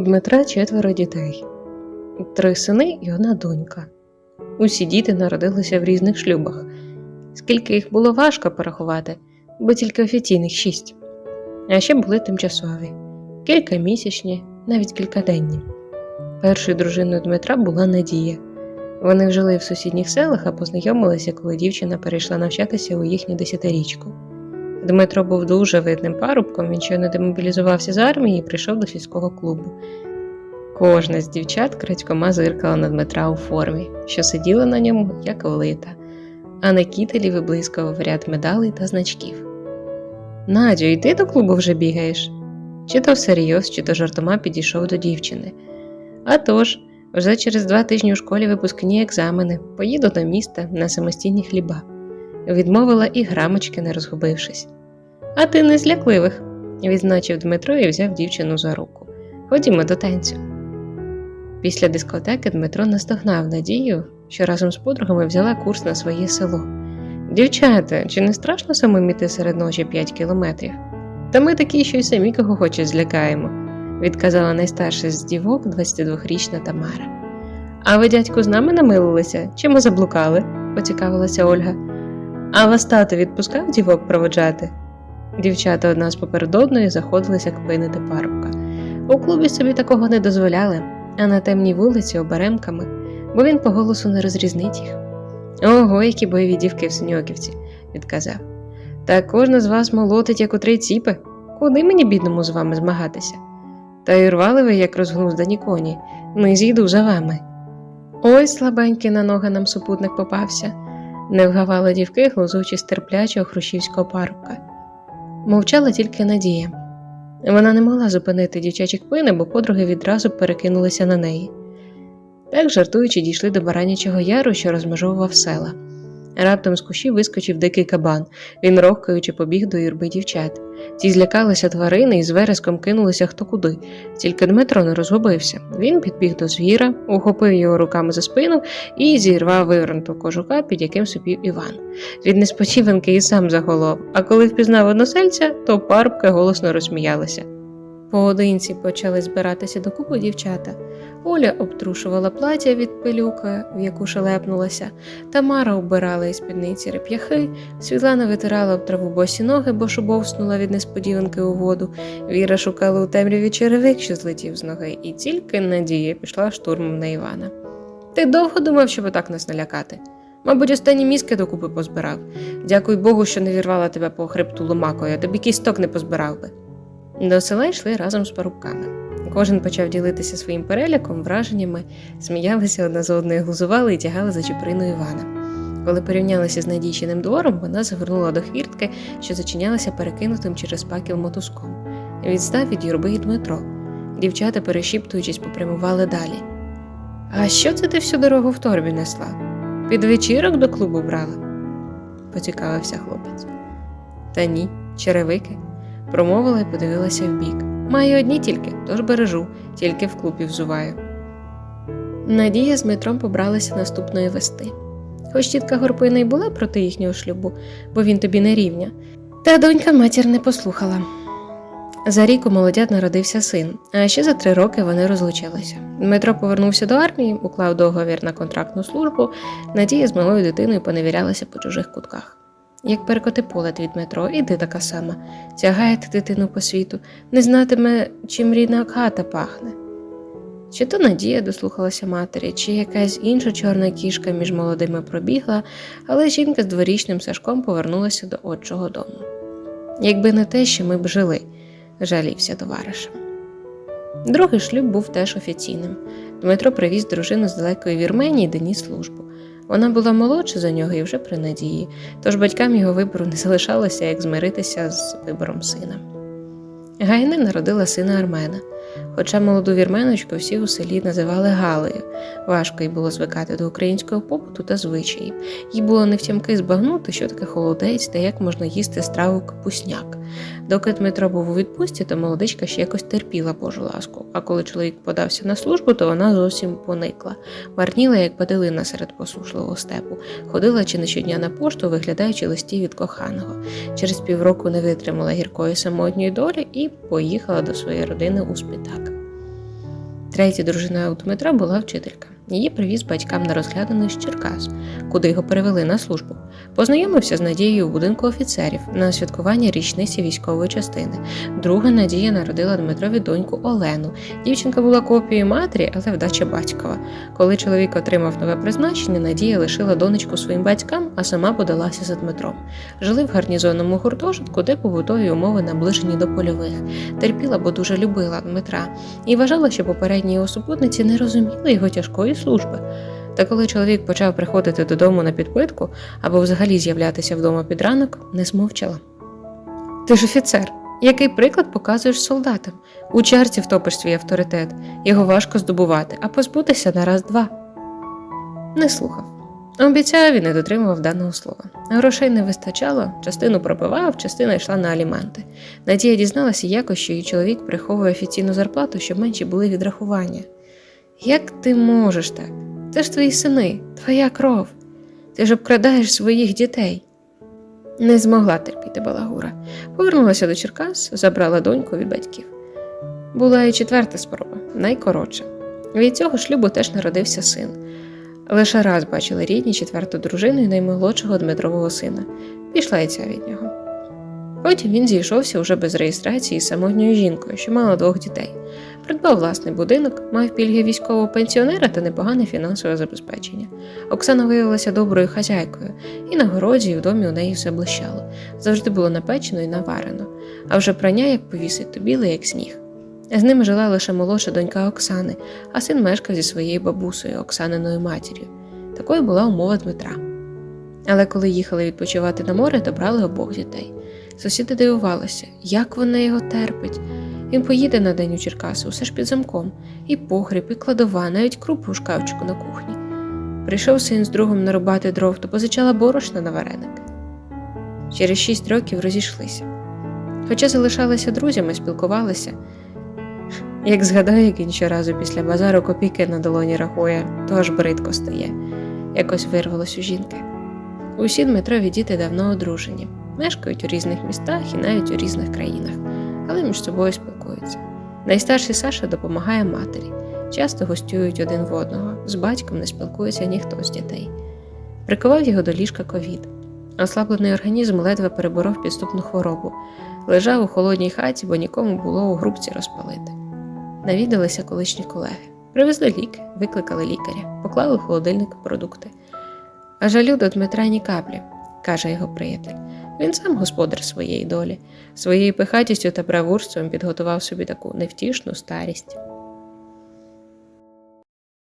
Дмитра четверо дітей, три сини і одна донька. Усі діти народилися в різних шлюбах. Скільки їх було важко порахувати, бо тільки офіційних шість. А ще були тимчасові, кількамісячні, навіть кількаденні. Першою дружиною Дмитра була Надія. Вони жили в сусідніх селах, а познайомилися, коли дівчина перейшла навчатися у їхню десятирічку. Дмитро був дуже видним парубком, він щойно демобілізувався з армії і прийшов до сільського клубу. Кожна з дівчат крадькома зиркала на Дмитра у формі, що сиділа на ньому, як влита, а на кітелі виблискував ряд медалей та значків. Надю, і ти до клубу вже бігаєш? Чи то всерйоз, чи то жартома підійшов до дівчини. А тож, вже через два тижні у школі випускні екзамени, поїду до міста на самостійні хліба. Відмовила і грамочки, не розгубившись. А ти не з лякливих, відзначив Дмитро і взяв дівчину за руку. Ходімо до танцю. Після дискотеки Дмитро настогнав Надію, що разом з подругами взяла курс на своє село. Дівчата, чи не страшно самим іти серед ночі 5 кілометрів? Та ми такі, що й самі кого хоче злякаємо, відказала найстарша з дівок, 22-річна Тамара. А ви, дядьку, з нами намилилися? Чи ми заблукали? поцікавилася Ольга. А вас тато відпускав дівок проводжати? Дівчата одна з поперед одної заходилися кпинити парубка. У клубі собі такого не дозволяли, а на темній вулиці оберемками, бо він по голосу не розрізнить їх. Ого, які бойові дівки в Синьоківці, відказав. Та кожна з вас молотить, як у три ціпи. Куди мені, бідному, з вами змагатися? Та й рвали ви, як розгнуздані коні, не зійду за вами. Ой, слабенький на ноги нам супутник попався, не вгавали дівки, глузуючи з терплячого хрущівського парубка. Мовчала тільки Надія. Вона не могла зупинити дівчачі кпини, бо подруги відразу перекинулися на неї. Так, жартуючи, дійшли до Баранячого яру, що розмежовував села. Раптом з кущі вискочив дикий кабан. Він рохкаючи побіг до юрби дівчат. Ті злякалися тварини і з вереском кинулися хто куди. Тільки Дмитро не розгубився. Він підбіг до звіра, ухопив його руками за спину і зірвав вивернутого кожуха, під яким супів Іван. Від несподіванки і сам заголов, а коли впізнав односельця, то парубки голосно розсміялися. Поодинці почали збиратися докупи дівчата. Оля обтрушувала плаття від пилюка, в яку шелепнулася, Тамара оббирала із спідниці реп'яхи, Світлана витирала об траву босі ноги, бо шубовснула від несподіванки у воду. Віра шукала у темряві черевик, що злетів з ноги, і тільки Надія пішла штурмом на Івана. Ти довго думав, щоб так нас налякати? Мабуть, останні мізки докупи позбирав. Дякуй Богу, що не вірвала тебе по хребту ломакою, а тобі кісток не позбирав би. До села йшли разом з парубками. Кожен почав ділитися своїм переляком, враженнями, сміялися одна з одною, глузували і тягали за чуприну Івана. Коли порівнялися з надійчиним двором, вона завернула до хвіртки, що зачинялася перекинутим через паків мотузком. Відстав від юрби і Дмитро. Дівчата, перешіптуючись, попрямували далі. А що це ти всю дорогу в торбі несла? Під вечірок до клубу брала? поцікавився хлопець. Та ні, черевики, промовила і подивилася вбік. Маю одні тільки, тож бережу, тільки в клубі взуваю. Надія з Дмитром побралися наступної вести. Хоч тітка Горпина й була проти їхнього шлюбу, бо він тобі не рівня, та донька матір не послухала. За рік у молодят народився син, а ще за три роки вони розлучилися. Дмитро повернувся до армії, уклав договір на контрактну службу, Надія з малою дитиною поневірялася по чужих кутках. Як перекоти поле твій Дмитро, і ти така сама. Тягає дитину по світу, не знатиме, чим рідна хата пахне. Чи то Надія дослухалася матері, чи якась інша чорна кішка між молодими пробігла, але жінка з дворічним Сашком повернулася до отчого дому. Якби не те, що ми б жили, жалівся товаришем. Другий шлюб був теж офіційним. Дмитро привіз дружину з далекої Вірменії, де ніс службу. Вона була молодша за нього і вже при надії, тож батькам його вибору не залишалося, як змиритися з вибором сина. Гайне народила сина Армена. Хоча молоду вірменочку всі у селі називали Галею, важко їй було звикати до українського побуту та звичаїв. Їй було невтямки збагнути, що таке холодець та як можна їсти страву капусняк. Доки Дмитро був у відпустці, то молодичка ще якось терпіла Божу ласку, а коли чоловік подався на службу, то вона зовсім поникла, варніла, як паделина серед посушливого степу, ходила чи не щодня на пошту, виглядаючи листів від коханого. Через півроку не витримала гіркої самотньої долі і поїхала до своєї родини у Третя дружина Дмитра була вчителька. Її привіз батькам на розгляданий з Черкас, куди його перевели на службу. Познайомився з Надією у будинку офіцерів на святкування річниці військової частини. Друга Надія народила Дмитрові доньку Олену. Дівчинка була копією матері, але вдача батькова. Коли чоловік отримав нове призначення, Надія лишила донечку своїм батькам, а сама подалася за Дмитром. Жили в гарнізонному гуртожитку, де побутові умови наближені до польових. Терпіла, бо дуже любила Дмитра і вважала, що попередні його супутниці не розуміли його тяжкої служби. Та коли чоловік почав приходити додому на підпитку або взагалі з'являтися вдома під ранок, не змовчала. Ти ж офіцер. Який приклад показуєш солдатам? У чарці втопиш свій авторитет, його важко здобувати, а позбутися на раз-два. Не слухав. Обіцяв і не дотримував даного слова. Грошей не вистачало, частину пропивав, частина йшла на аліменти. Надія дізналася якось, що її чоловік приховує офіційну зарплату, щоб менші були відрахування. Як ти можеш так? Це ж твої сини, твоя кров. Ти ж обкрадаєш своїх дітей. Не змогла терпіти балагура. Повернулася до Черкас, забрала доньку від батьків. Була і четверта спроба, найкоротша. Від цього шлюбу теж народився син. Лише раз бачили рідні четверту дружину і наймолодшого Дмитрового сина. Пішла і ця від нього. Потім він зійшовся уже без реєстрації з самотньою жінкою, що мала двох дітей. Придбав власний будинок, мав пільги військового пенсіонера та непогане фінансове забезпечення. Оксана виявилася доброю хазяйкою, і на городі, і в домі у неї все блищало. Завжди було напечено і наварено, а вже прання, як повісить, то біле, як сніг. З ними жила лише молодша донька Оксани, а син мешкав зі своєю бабусею, Оксаниною матір'ю. Такою була умова Дмитра. Але коли їхали відпочивати на море, то брали обох дітей. Сусіди дивувалися, як вона його терпить. Він поїде на день у Черкаси, усе ж під замком, і погріб, і кладова, навіть крупу у шкафчику на кухні. Прийшов син з другом нарубати дров, то позичала борошна на вареник. Через шість років розійшлися. Хоча залишалися друзями, спілкувалися. Як згадаю, як він щоразу після базару копійки на долоні рахує, то аж бридко стає, якось вирвалось у жінки. Усі Дмитрові діти давно одружені, мешкають у різних містах і навіть у різних країнах, але між собою спілкуються. Найстарший Саша допомагає матері, часто гостюють один в одного, з батьком не спілкується ніхто з дітей. Прикував його до ліжка ковід. Ослаблений організм ледве переборов підступну хворобу, лежав у холодній хаті, бо нікому було у грубці розпалити. Навідалися колишні колеги. Привезли ліки, викликали лікаря, поклали в холодильник продукти. А жалю до Дмитра ні каплі, каже його приятель. Він сам господар своєї долі, своєю пихатістю та бравурством підготував собі таку невтішну старість.